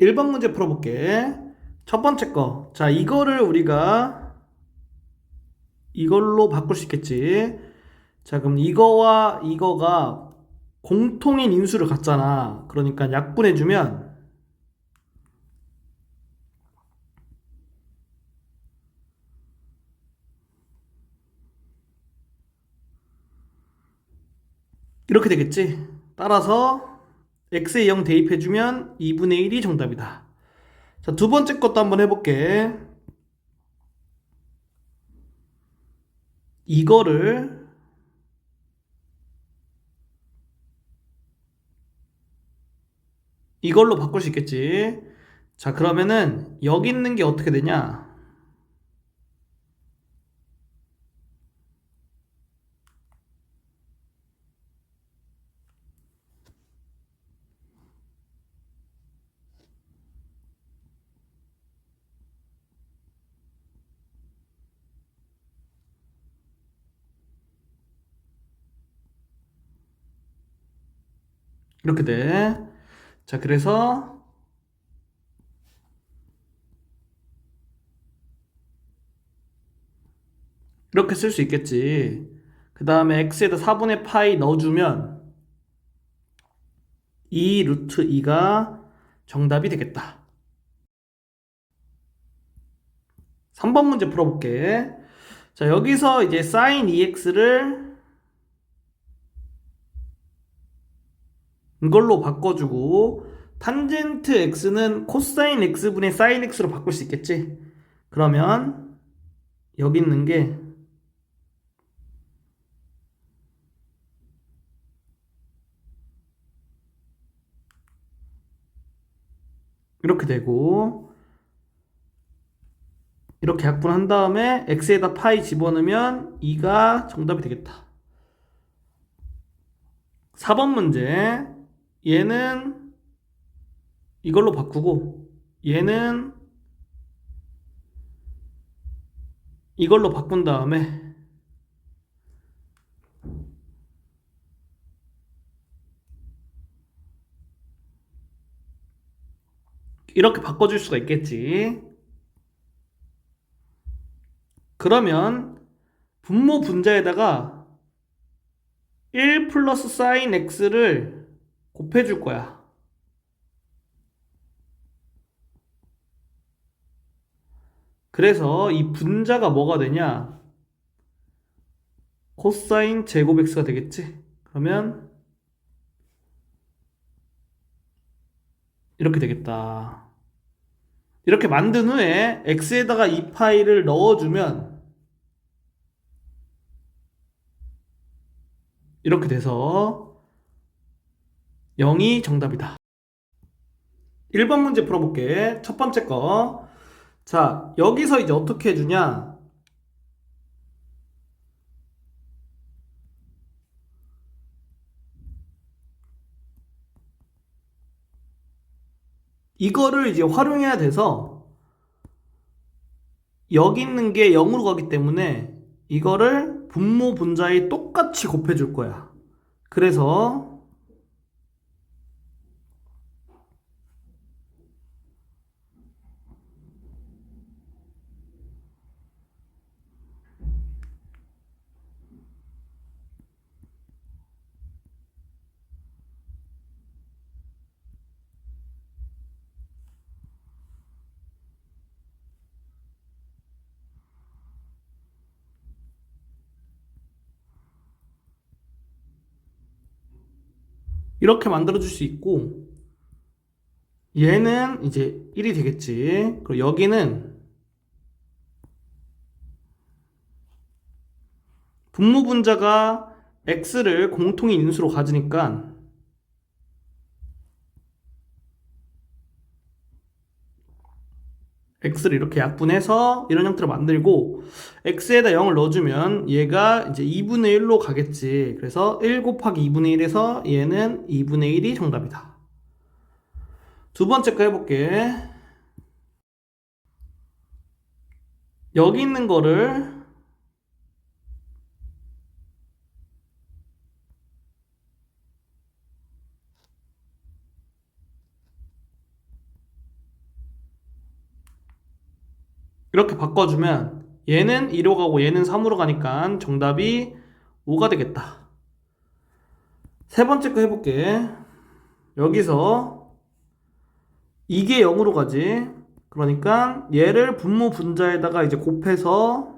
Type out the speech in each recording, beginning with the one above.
1번 문제 풀어볼게. 첫 번째 거. 자, 이거를 우리가 이걸로 바꿀 수 있겠지. 자, 그럼 이거와 이거가 공통인 인수를 갖잖아. 그러니까 약분해주면 이렇게 되겠지. 따라서 x에 0 대입해주면 2분의 1이 정답이다. 자, 두 번째 것도 한번 해볼게. 이거를 이걸로 바꿀 수 있겠지. 자, 그러면은 여기 있는 게 어떻게 되냐? 이렇게 돼. 자, 그래서 이렇게 쓸 수 있겠지. 그 다음에 x에다 4분의 파이 넣어주면 2 루트 2가 정답이 되겠다. 3번 문제 풀어볼게. 자, 여기서 이제 sin 2x를 이걸로 바꿔주고 탄젠트 x는 코사인 x분의 사인 x로 바꿀 수 있겠지? 그러면 여기 있는 게 이렇게 되고 이렇게 약분한 다음에 x에다 파이 집어넣으면 2가 정답이 되겠다. 4번 문제 얘는 이걸로 바꾸고 얘는 이걸로 바꾼 다음에 이렇게 바꿔줄 수가 있겠지. 그러면 분모 분자에다가 1 플러스 사인 x를 곱해줄 거야. 그래서 이 분자가 뭐가 되냐? 코사인 제곱 x가 되겠지? 그러면 이렇게 되겠다. 이렇게 만든 후에 x에다가 이 파이를 넣어주면 이렇게 돼서 0이 정답이다. 1번 문제 풀어볼게. 첫 번째 거. 자, 여기서 이제 어떻게 해주냐? 이거를 이제 활용해야 돼서 여기 있는 게 0으로 가기 때문에 이거를 분모 분자에 똑같이 곱해줄 거야. 그래서 이렇게 만들어줄 수 있고 얘는 이제 1이 되겠지. 그리고 여기는 분모 분자가 x를 공통인 인수로 가지니까 x를 이렇게 약분해서 이런 형태로 만들고 x에다 0을 넣어주면 얘가 이제 2분의 1로 가겠지. 그래서 1 곱하기 2분의 1에서 얘는 2분의 1이 정답이다. 두 번째 거 해볼게. 여기 있는 거를 이렇게 바꿔주면 얘는 2로 가고 얘는 3으로 가니까 정답이 5가 되겠다. 세 번째 거 해볼게. 여기서 이게 0으로 가지. 그러니까 얘를 분모 분자에다가 이제 곱해서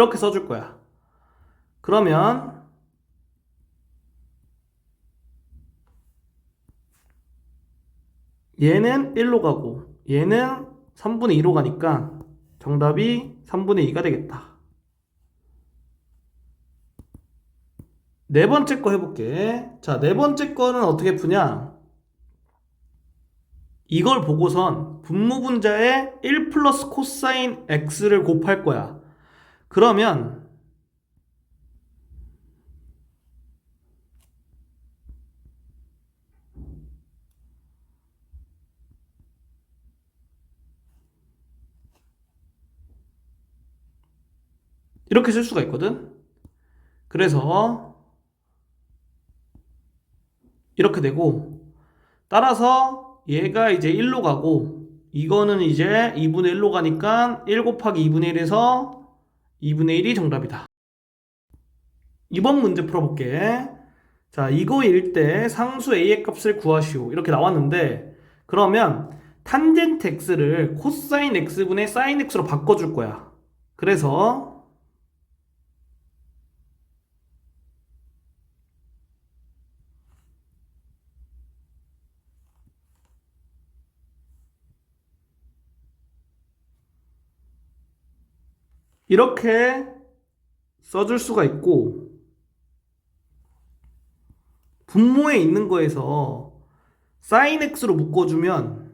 이렇게 써줄 거야. 그러면 얘는 1로 가고 얘는 3분의 2로 가니까 정답이 3분의 2가 되겠다. 네 번째 거 해볼게. 자, 네 번째 거는 어떻게 푸냐? 이걸 보고선 분모분자에 1 플러스 코사인 x를 곱할 거야. 그러면 이렇게 쓸 수가 있거든. 그래서 이렇게 되고 따라서 얘가 이제 1로 가고 이거는 이제 2분의 1로 가니까 1 곱하기 2분의 1에서 2분의 1이 정답이다. 이번 문제 풀어볼게. 자, 이거일 때 상수 a의 값을 구하시오. 이렇게 나왔는데 그러면 탄젠트 x를 코사인 x분의 사인 x로 바꿔줄 거야. 그래서 이렇게 써줄 수가 있고 분모에 있는 거에서 sin x로 묶어주면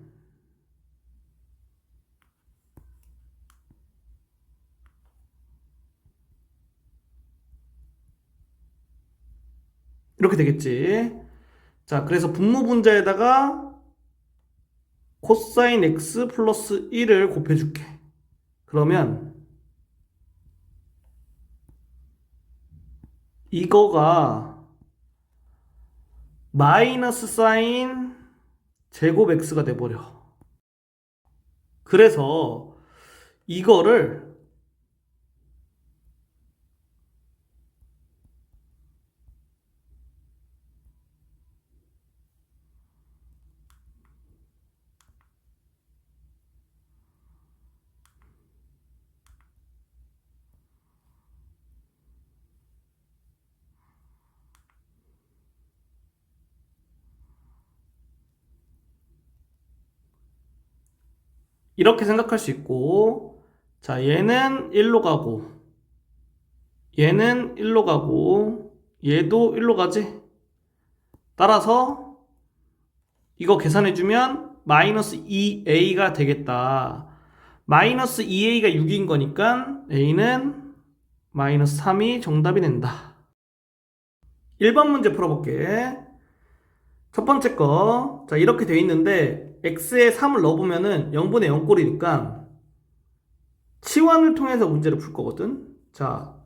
이렇게 되겠지. 자, 그래서 분모 분자에다가 코사인 x 플러스 1을 곱해줄게. 그러면 이거가 마이너스 사인 제곱 x가 돼버려. 그래서 이거를 이렇게 생각할 수 있고, 자, 얘는 1로 가고, 얘는 1로 가고, 얘도 1로 가지? 따라서, 이거 계산해주면, 마이너스 2a가 되겠다. 마이너스 2a가 6인 거니까, a는 마이너스 3이 정답이 된다. 1번 문제 풀어볼게. 첫 번째 거. 자, 이렇게 돼 있는데, x에 3을 넣어보면은 0분의 0꼴이니까 치환을 통해서 문제를 풀 거거든. 자,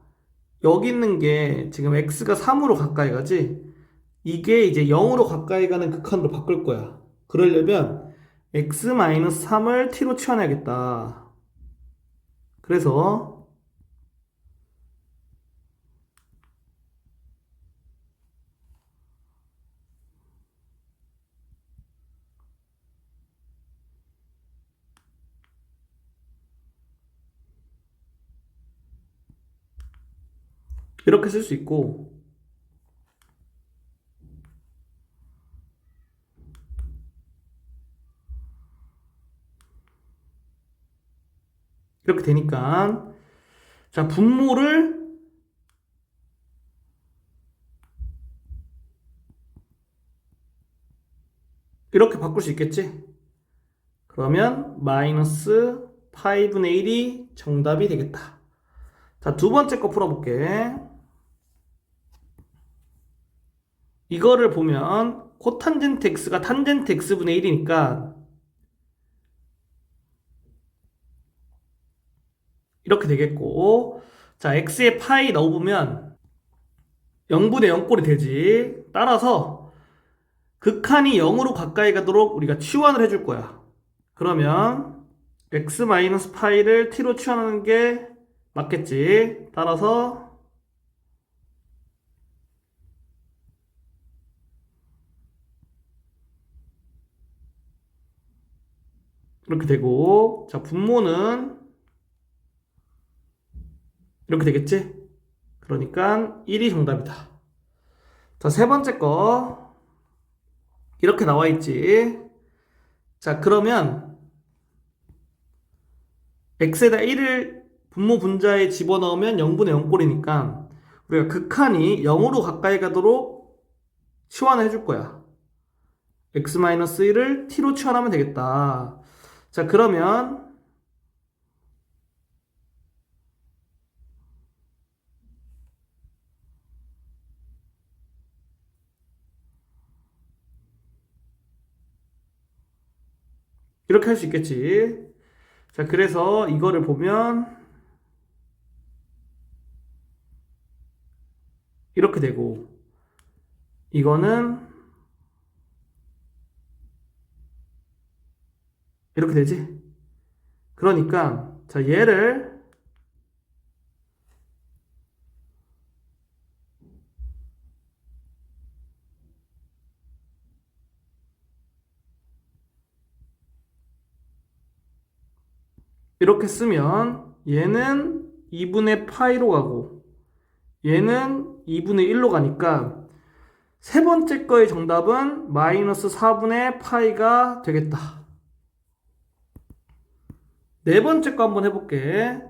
여기 있는 게 지금 x가 3으로 가까이 가지. 이게 이제 0으로 가까이 가는 극한으로 바꿀 거야. 그러려면 x-3을 t로 치환해야겠다. 그래서 이렇게 쓸 수 있고 이렇게 되니까 자 분모를 이렇게 바꿀 수 있겠지? 그러면 마이너스 5분의 1이 정답이 되겠다. 자, 두 번째 거 풀어볼게. 이거를 보면 코탄젠트 x가 탄젠트 x분의 1이니까 이렇게 되겠고 자 x에 파이 넣어보면 0분의 0꼴이 되지. 따라서 극한이 0으로 가까이 가도록 우리가 치환을 해줄 거야. 그러면 x 마이너스 파이를 t로 치환하는 게 맞겠지? 따라서 이렇게 되고 자 분모는 이렇게 되겠지? 그러니까 1이 정답이다. 자, 세 번째 거. 이렇게 나와 있지. 자, 그러면 x에다 1을 분모 분자에 집어넣으면 0분의 0꼴이니까 우리가 극한이 0으로 가까이 가도록 치환을 해줄 거야. x-1을 t로 치환하면 되겠다. 자, 그러면 이렇게 할 수 있겠지. 자, 그래서 이거를 보면 이렇게 되고 이거는 이렇게 되지. 그러니까 자, 얘를 이렇게 쓰면 얘는 2분의 파이로 가고 얘는 2분의 1로 가니까 세 번째 거의 정답은 마이너스 4분의 파이가 되겠다. 네 번째 거 한번 해볼게.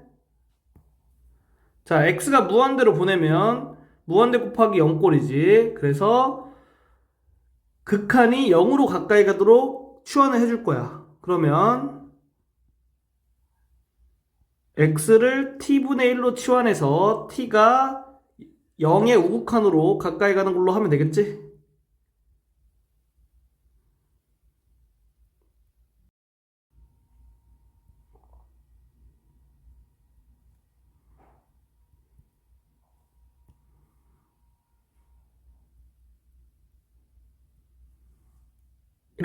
자, x가 무한대로 보내면 무한대 곱하기 0꼴이지. 그래서 극한이 0으로 가까이 가도록 치환을 해줄 거야. 그러면 x를 t분의 1로 치환해서 t가 0의 우극한으로 가까이 가는 걸로 하면 되겠지?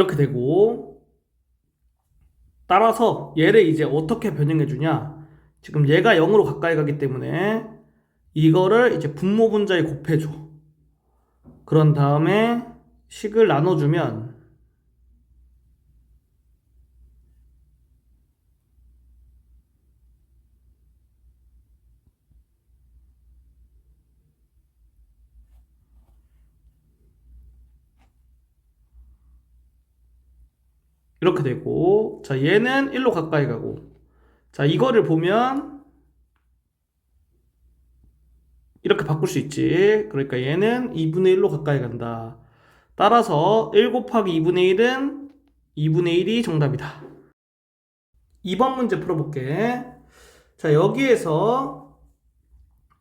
이렇게 되고 따라서 얘를 이제 어떻게 변형해 주냐? 지금 얘가 0으로 가까이 가기 때문에 이거를 이제 분모 분자에 곱해줘. 그런 다음에 식을 나눠주면 이렇게 되고 자 얘는 1로 가까이 가고 자 이거를 보면 이렇게 바꿀 수 있지. 그러니까 얘는 2분의 1로 가까이 간다. 따라서 1 곱하기 2분의 1은 2분의 1이 정답이다. 2번 문제 풀어볼게. 자 여기에서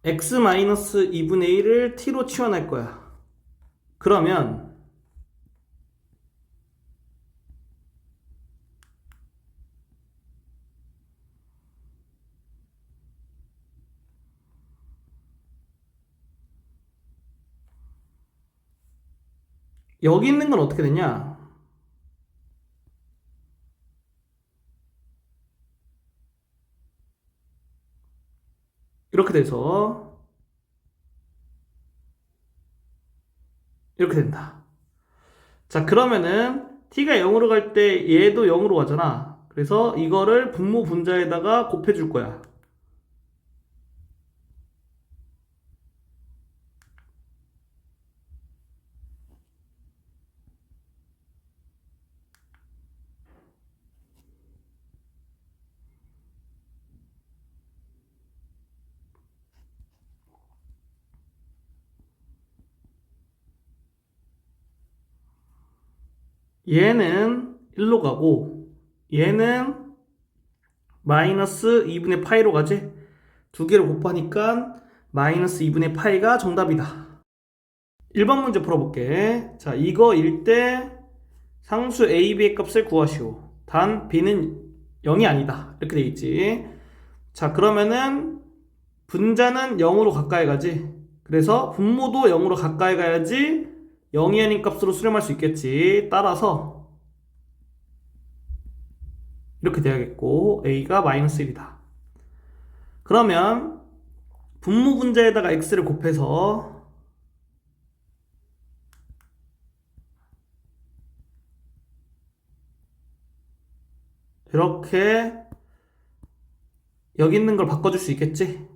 x-2분의 1을 t로 치환할 거야. 그러면 여기 있는 건 어떻게 되냐? 이렇게 돼서 이렇게 된다. 자, 그러면은 t가 0으로 갈 때 얘도 0으로 가잖아. 그래서 이거를 분모 분자에다가 곱해줄 거야. 얘는 1로 가고 얘는 마이너스 2분의 파이로 가지. 두 개를 곱하니까 마이너스 2분의 파이가 정답이다. 1번 문제 풀어볼게. 자 이거 일때 상수 a, b의 값을 구하시오. 단 b는 0이 아니다. 이렇게 돼 있지. 자, 그러면은 분자는 0으로 가까이 가지. 그래서 분모도 0으로 가까이 가야지 0이 아닌 값으로 수렴할 수 있겠지. 따라서 이렇게 돼야겠고 a가 마이너스 1이다. 그러면 분모 분자에다가 x를 곱해서 이렇게 여기 있는 걸 바꿔줄 수 있겠지?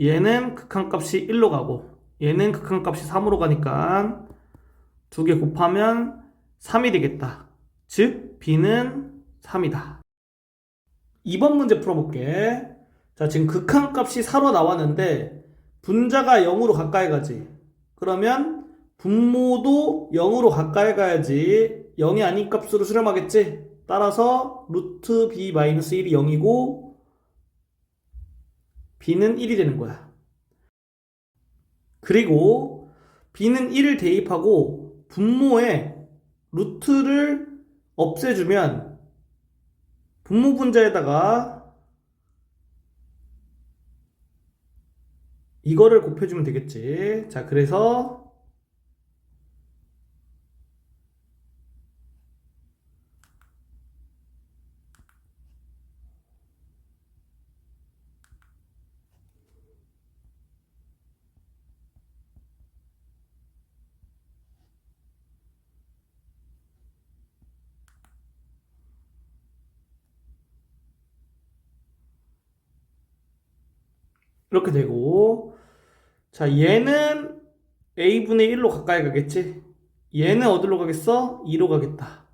얘는 극한값이 1로 가고 얘는 극한값이 3으로 가니까 두 개 곱하면 3이 되겠다. 즉 b는 3이다. 2번 문제 풀어볼게. 자, 지금 극한값이 4로 나왔는데 분자가 0으로 가까이 가지. 그러면 분모도 0으로 가까이 가야지 0이 아닌 값으로 수렴하겠지. 따라서 루트 b 마이너스 1이 0이고 b는 1이 되는 거야. 그리고 b는 1을 대입하고 분모에 루트를 없애주면 분모 분자에다가 이거를 곱해주면 되겠지. 자, 그래서 이렇게 되고. 자 얘는 a분의 1로 가까이 가겠지? 얘는 어디로 가겠어? 2로 가겠다.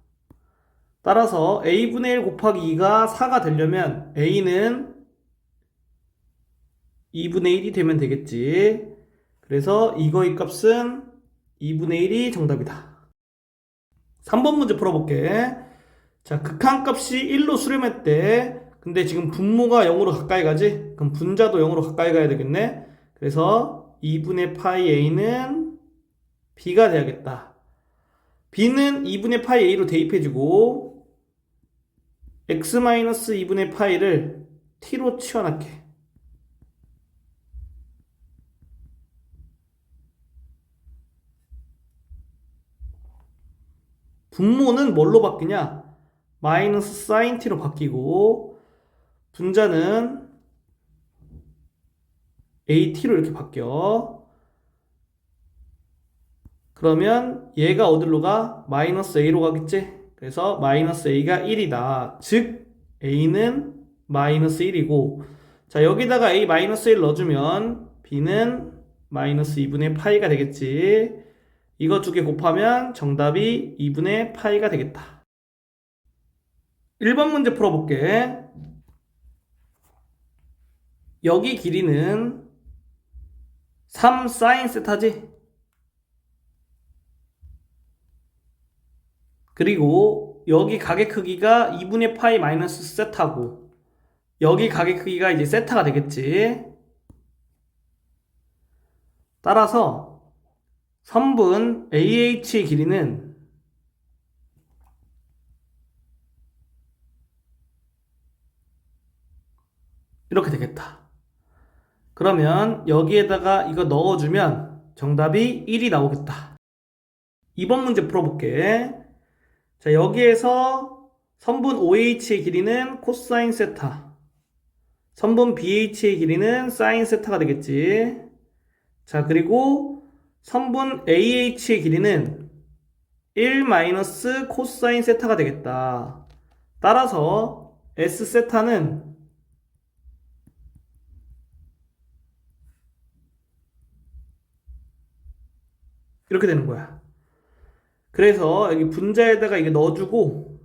따라서 a분의 1 곱하기 2가 4가 되려면 a는 2분의 1이 되면 되겠지. 그래서 이거의 값은 2분의 1이 정답이다. 3번 문제 풀어볼게. 자 극한값이 1로 수렴했대. 근데 지금 분모가 0으로 가까이 가지? 그럼 분자도 0으로 가까이 가야 되겠네? 그래서 2분의 파이 a는 b가 돼야겠다. b는 2분의 파이 a로 대입해주고 x-2분의 파이를 t로 치워놨게. 분모는 뭘로 바뀌냐? 마이너스 사인 t로 바뀌고 분자는 AT로 이렇게 바뀌어. 그러면 얘가 어디로 가? 마이너스 A로 가겠지? 그래서 마이너스 A가 1이다. 즉, A는 마이너스 1이고, 자, 여기다가 A 마이너스 1 넣어주면 B는 마이너스 2분의 파이가 되겠지. 이거 두 개 곱하면 정답이 2분의 파이가 되겠다. 1번 문제 풀어볼게. 여기 길이는 3 사인 세타지? 그리고 여기 가게 크기가 2분의 파이 마이너스 세타고 여기 가게 크기가 이제 세타가 되겠지. 따라서 선분 AH의 길이는 이렇게 되겠다. 그러면 여기에다가 이거 넣어주면 정답이 1이 나오겠다. 2번 문제 풀어볼게. 자, 여기에서 선분 OH의 길이는 코사인 세타. 선분 BH의 길이는 사인 세타가 되겠지. 자, 그리고 선분 AH의 길이는 1 마이너스 코사인 세타가 되겠다. 따라서 S 세타는 이렇게 되는 거야. 그래서 여기 분자에다가 이게 넣어주고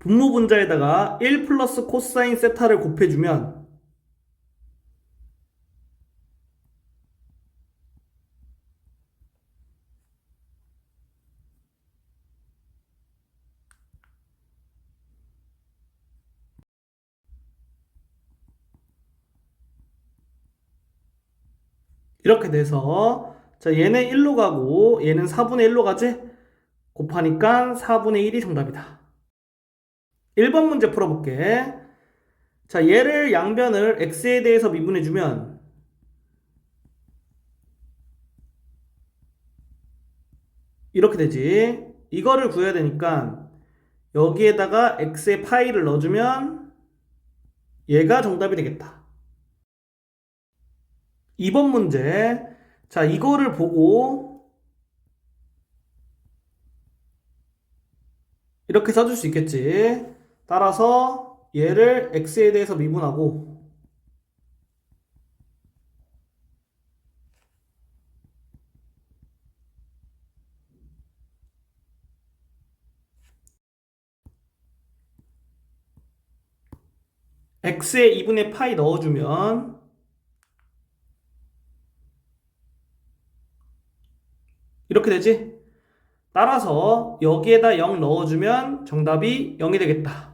분모 분자에다가 1 플러스 코사인 세타를 곱해주면 이렇게 돼서 자 얘는 1로 가고 얘는 4분의 1로 가지? 곱하니까 4분의 1이 정답이다. 1번 문제 풀어볼게. 자, 얘를 양변을 x에 대해서 미분해주면 이렇게 되지. 이거를 구해야 되니까 여기에다가 x의 파이를 넣어주면 얘가 정답이 되겠다. 2번 문제. 자, 이거를 보고 이렇게 써줄 수 있겠지. 따라서 얘를 x에 대해서 미분하고 x에 2분의 파이 넣어주면 이렇게 되지? 따라서 여기에다 0 넣어주면 정답이 0이 되겠다.